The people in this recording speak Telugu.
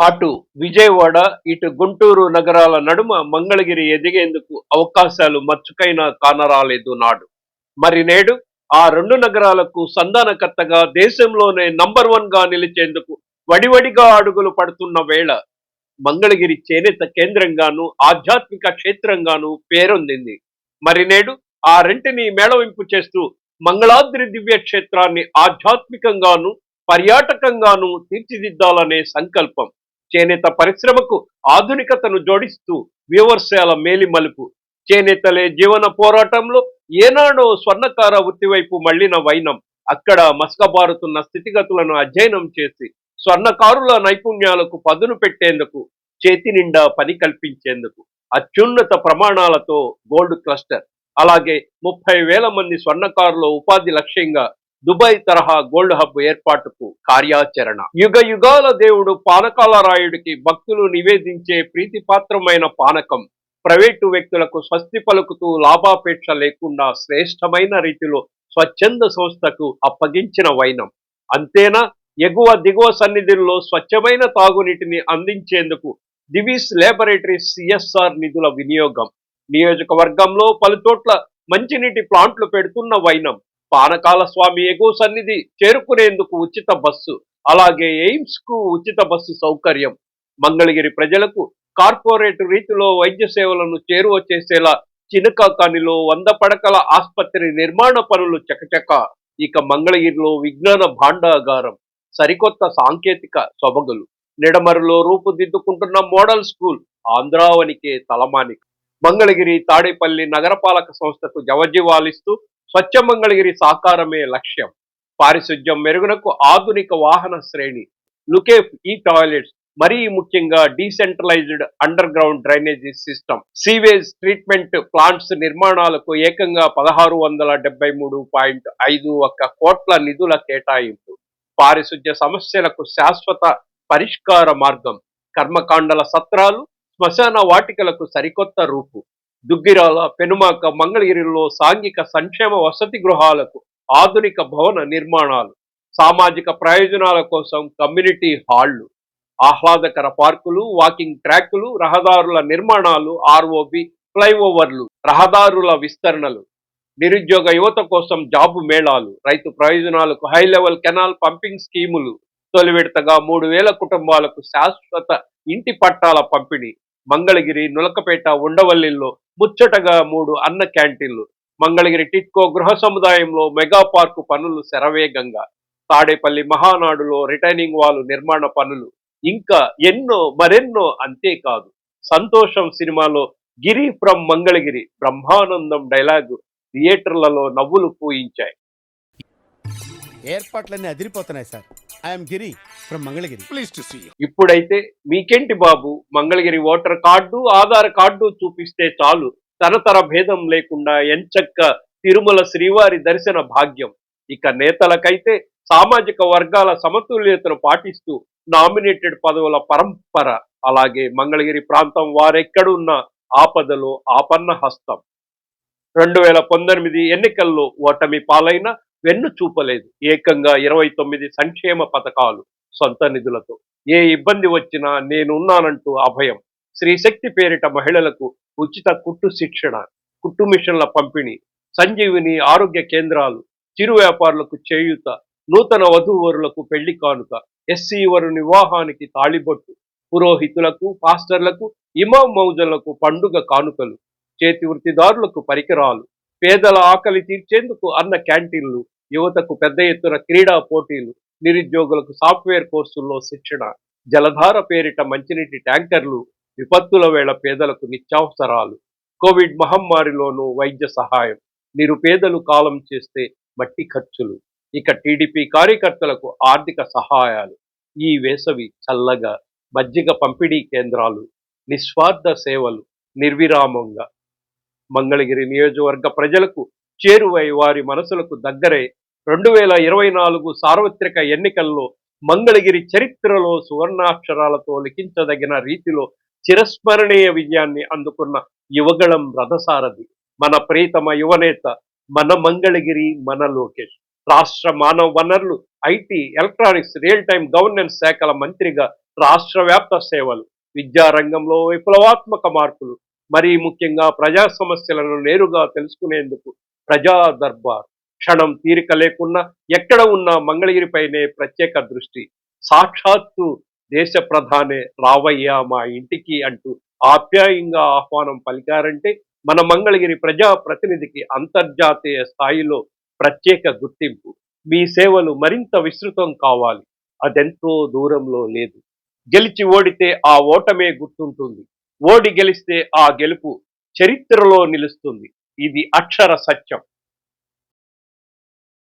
అటు విజయవాడ ఇటు గుంటూరు నగరాల నడుమ మంగళగిరి ఎదిగేందుకు అవకాశాలు మచ్చుకైనా కానరాలేదు నాడు. మరి నేడు ఆ రెండు నగరాలకు సంధానకర్తగా దేశంలోనే నంబర్ వన్గా నిలిచేందుకు వడివడిగా అడుగులు పడుతున్న వేళ మంగళగిరి చేనేత కేంద్రంగాను ఆధ్యాత్మిక క్షేత్రంగాను పేరొందింది. మరి నేడు ఆ రెంటిని మేళవింపు చేస్తూ మంగళాద్రి దివ్య క్షేత్రాన్ని ఆధ్యాత్మికంగాను పర్యాటకంగాను తీర్చిదిద్దాలనే సంకల్పం. చేనేత పరిశ్రమకు ఆధునికతను జోడిస్తూ వివర్శాల మేలి మలుపు చేనేతలే జీవన పోరాటంలో ఏనాడో స్వర్ణకార వృత్తి వైపు మళ్ళిన వైనం. అక్కడ మసకబారుతున్న స్థితిగతులను అధ్యయనం చేసి స్వర్ణకారుల నైపుణ్యాలకు పదును పెట్టేందుకు చేతి నిండా పని కల్పించేందుకు అత్యున్నత ప్రమాణాలతో గోల్డ్ క్లస్టర్. అలాగే ముప్పై వేల మంది స్వర్ణకారుల ఉపాధి లక్ష్యంగా దుబాయ్ తరహా గోల్డ్ హబ్ ఏర్పాటుకు కార్యాచరణ. యుగ యుగాల దేవుడు పానకాల రాయుడికి భక్తులు నివేదించే ప్రీతిపాత్రమైన పానకం. ప్రైవేటు వ్యక్తులకు స్వస్తి పలుకుతూ లాభాపేక్ష లేకుండా శ్రేష్టమైన రీతిలో స్వచ్ఛంద సంస్థకు అప్పగించిన వైనం. అంతేనా? ఎగువ దిగువ సన్నిధుల్లో స్వచ్ఛమైన తాగునీటిని అందించేందుకు దివీస్ లేబరేటరీ సిఎస్ఆర్ నిధుల వినియోగం. నియోజకవర్గంలో పలుచోట్ల మంచినీటి ప్లాంట్లు పెడుతున్న వైనం. పానకాల స్వామి ఎగువ సన్నిధి చేరుకునేందుకు ఉచిత బస్సు అలాగే ఎయిమ్స్కు ఉచిత బస్సు సౌకర్యం. మంగళగిరి ప్రజలకు కార్పొరేట్ రీతిలో వైద్య సేవలను చేరువ చేసేలా చినకాకానిలో వంద పడకల ఆసుపత్రి నిర్మాణ పనులు చకచక. ఇక మంగళగిరిలో విజ్ఞాన భాండాగారం సరికొత్త సాంకేతిక సొబగులు నిడమరులో రూపుదిద్దుకుంటున్న మోడల్ స్కూల్ ఆంధ్రావనికే తలమానిక. మంగళగిరి తాడేపల్లి నగరపాలక సంస్థకు జవజీవాలిస్తూ స్వచ్ఛ మంగళగిరి సాకారమే లక్ష్యం. పారిశుధ్యం మెరుగునకు ఆధునిక వాహన శ్రేణి. లుకేఫ్ ఈ టాయిలెట్స్ మరీ ముఖ్యంగా decentralised underground drainage system. Sewage treatment plants నిర్మాణాలకు ఏకంగా పదహారు వందల డెబ్బై మూడు పాయింట్ ఐదు ఒక్క కోట్ల నిధుల కేటాయింపు. పారిశుధ్య సమస్యలకు శాశ్వత పరిష్కార మార్గం. కర్మకాండల సత్రాలు శ్మశాన వాటికలకు సరికొత్త రూపు. దుగ్గిరాల పెనుమాక మంగళగిరిలో సాంఘిక సంక్షేమ వసతి గృహాలకు ఆధునిక భవన నిర్మాణాలు సామాజిక ప్రయోజనాల కోసం కమ్యూనిటీ హాళ్ళు ఆహ్లాదకర పార్కులు వాకింగ్ ట్రాకులు రహదారుల నిర్మాణాలు ఆర్ఓబి ఫ్లైఓవర్లు రహదారుల విస్తరణలు నిరుద్యోగ యువత కోసం జాబు మేళాలు రైతు ప్రయోజనాలకు హై లెవెల్ కెనాల్ పంపింగ్ స్కీములు తొలి విడతగా మూడు వేల కుటుంబాలకు శాశ్వత ఇంటి పట్టాల పంపిణీ మంగళగిరి నులకపేట ఉండవల్లిలో ముచ్చటగా మూడు అన్న క్యాంటీన్లు. మంగళగిరి టిట్కో గృహ సముదాయంలో మెగా పార్కు పనులు శరవేగంగా. తాడేపల్లి మహానాడులో రిటైనింగ్ వాల్ నిర్మాణ పనులు. ఇంకా ఎన్నో మరెన్నో అంతేకాదు. సంతోషం సినిమాలో గిరి ఫ్రమ్ మంగళగిరి బ్రహ్మానందం డైలాగు థియేటర్లలో నవ్వులు పూయించాయి. ఏర్పాట్లన్నీ అదిరిపోతున్నాయి sir. I'm Giri from Mangalagiri to see you. ఇప్పుడైతే మీకేంటి బాబు? Mangalagiri voter card Aadhaar card చూపిస్తే చాలు. తరతర భేదం లేకుండా ఎంచక్క తిరుమల శ్రీవారి దర్శన భాగ్యం. ఇక నేతలకైతే సామాజిక వర్గాల సమతుల్యతను పాటిస్తూ నామినేటెడ్ పదవుల పరంపర. అలాగే మంగళగిరి ప్రాంతం వారెక్కడున్నా ఆపదలో ఆపన్న హస్తం. రెండు వేల పంతొమ్మిది ఎన్నికల్లో ఓటమి పాలైన వెన్ను చూపలేదు. ఏకంగా ఇరవై తొమ్మిది సంక్షేమ పథకాలు సొంత నిధులతో. ఏ ఇబ్బంది వచ్చినా నేనున్నానంటూ అభయం. శ్రీశక్తి పేరిట మహిళలకు ఉచిత కుట్టు శిక్షణ కుట్టు మిషన్ల పంపిణీ సంజీవిని ఆరోగ్య కేంద్రాలు చిరు వ్యాపారులకు చేయూత నూతన వధూవరులకు పెళ్ళి కానుక ఎస్సీ వరు వివాహానికి తాళిబొట్టు పురోహితులకు పాస్టర్లకు ఇమాం మౌజలకు పండుగ కానుకలు చేతి వృత్తిదారులకు పరికరాలు పేదల ఆకలి తీర్చేందుకు అన్న క్యాంటీన్లు యువతకు పెద్ద ఎత్తున క్రీడా పోటీలు నిరుద్యోగులకు సాఫ్ట్వేర్ కోర్సుల్లో శిక్షణ జలధార పేరిట మంచినీటి ట్యాంకర్లు విపత్తుల వేళ పేదలకు నిత్యావసరాలు కోవిడ్ మహమ్మారిలోనూ వైద్య సహాయం నిరుపేదలు కాలం చేస్తే మట్టి ఖర్చులు ఇక టీడీపీ కార్యకర్తలకు ఆర్థిక సహాయాలు ఈ వేసవి చల్లగా మజ్జిగ పంపిణీ కేంద్రాలు నిస్వార్థ సేవలు నిర్విరామంగా మంగళగిరి నియోజకవర్గ ప్రజలకు చేరువై వారి మనసులకు దగ్గరై రెండు వేల ఇరవై నాలుగు సార్వత్రిక ఎన్నికల్లో మంగళగిరి చరిత్రలో సువర్ణాక్షరాలతో లిఖించదగిన రీతిలో చిరస్మరణీయ విజయాన్ని అందుకున్న యువగళం రథసారథి మన ప్రీతమ యువనేత మన మంగళగిరి మన లోకేష్. రాష్ట్ర మానవ వనరులు IT electronics real time governance శాఖల మంత్రిగా రాష్ట్ర వ్యాప్త సేవలు విద్యారంగంలో విప్లవాత్మక మార్పులు మరీ ముఖ్యంగా ప్రజా సమస్యలను నేరుగా తెలుసుకునేందుకు ప్రజా దర్బార్. క్షణం తీరిక లేకున్నా ఎక్కడ ఉన్న మంగళగిరిపైనే ప్రత్యేక దృష్టి. సాక్షాత్తు దేశ ప్రధానే రావయ్యా మా ఇంటికి అంటూ ఆప్యాయంగా ఆహ్వానం పలికారంటే మన మంగళగిరి ప్రజా ప్రతినిధికి అంతర్జాతీయ స్థాయిలో ప్రత్యేక గుర్తింపు. మీ సేవలు మరింత విస్తృతం కావాలి. అదెంతో దూరంలో లేదు. గెలిచి ఓడితే ఆ ఓటమే గుర్తుంటుంది. ఓడి గెలిస్తే ఆ గెలుపు చరిత్రలో నిలుస్తుంది. ఇది అక్షర సత్యం.